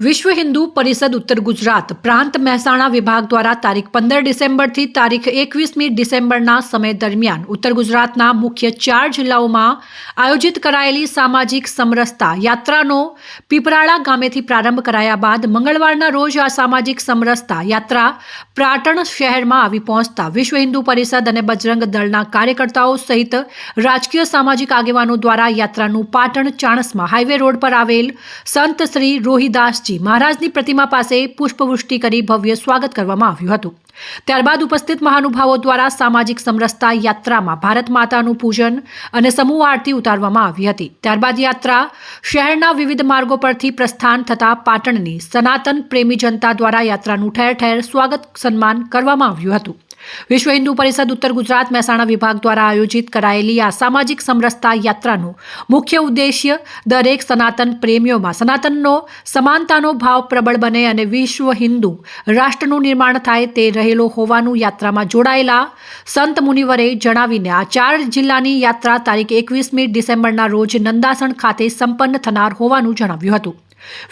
વિશ્વ હિન્દુ પરિષદ ઉત્તર ગુજરાત પ્રાંત મહેસાણા વિભાગ દ્વારા તારીખ પંદર ડિસેમ્બરથી તારીખ એકવીસમી ડિસેમ્બરના સમય દરમિયાન ઉત્તર ગુજરાતના મુખ્ય ચાર જિલ્લાઓમાં આયોજિત કરાયેલી સામાજિક સમરસતા યાત્રાનો પીપરાળા ગામેથી પ્રારંભ કરાયા બાદ મંગળવારના રોજ આ સામાજિક સમરસતા યાત્રા પ્રાટણ શહેરમાં આવી પહોંચતા વિશ્વ હિન્દુ પરિષદ અને બજરંગ દળના કાર્યકર્તાઓ સહિત રાજકીય સામાજિક આગેવાનો દ્વારા યાત્રાનું પાટણ ચાણસમાં હાઈવે રોડ પર આવેલ સંત શ્રી રોહિદાસજી મહારાજની પ્રતિમા પાસે પુષ્પવૃષ્ટિ કરી ભવ્ય સ્વાગત કરવામાં આવ્યું હતું. ત્યારબાદ ઉપસ્થિત મહાનુભાવો દ્વારા સામાજિક સમરસતા યાત્રામાં ભારત માતાનું પૂજન અને સમૂહ આરતી ઉતારવામાં આવી હતી. ત્યારબાદ યાત્રા શહેરના વિવિધ માર્ગો પરથી પ્રસ્થાન થતા પાટણની સનાતન પ્રેમી જનતા દ્વારા યાત્રાનું ઠેર ઠેર સ્વાગત સન્માન કરવામાં આવ્યું હતું. વિશ્વ હિન્દુ પરિષદ ઉત્તર ગુજરાત મહેસાણા વિભાગ દ્વારા આયોજિત કરાયેલી આ સામાજિક સમરસતા યાત્રાનો મુખ્ય ઉદ્દેશ્ય દરેક સનાતન પ્રેમીઓમાં સનાતનનો, સમાનતાનો ભાવ પ્રબળ બને અને વિશ્વ હિન્દુ રાષ્ટ્રનું નિર્માણ થાય તે રહેલો હોવાનું યાત્રામાં જોડાયેલા સંત મુનિવરે જણાવીને આ ચાર જિલ્લાની યાત્રા તારીખ એકવીસમી ડિસેમ્બરના રોજ નંદાસણ ખાતે સંપન્ન થનાર હોવાનું જણાવ્યું હતું.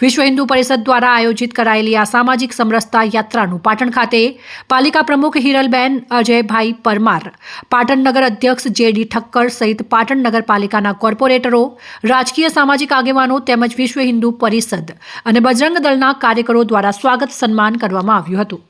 વિશ્વ હિન્દુ પરિષદ દ્વારા આયોજિત કરાયેલી આ સામાજિક સમરસતા યાત્રાનું પાટણ ખાતે પાલિકા પ્રમુખ હિરલબેન અજયભાઈ પરમાર, પાટણ નગર અધ્યક્ષ જેડી ઠક્કર સહિત પાટણ નગરપાલિકાના કોર્પોરેટરો, રાજકીય સામાજિક આગેવાનો તેમજ વિશ્વ હિન્દુ પરિષદ અને બજરંગ દળના કાર્યકરો દ્વારા સ્વાગત સન્માન કરવામાં આવ્યું હતું.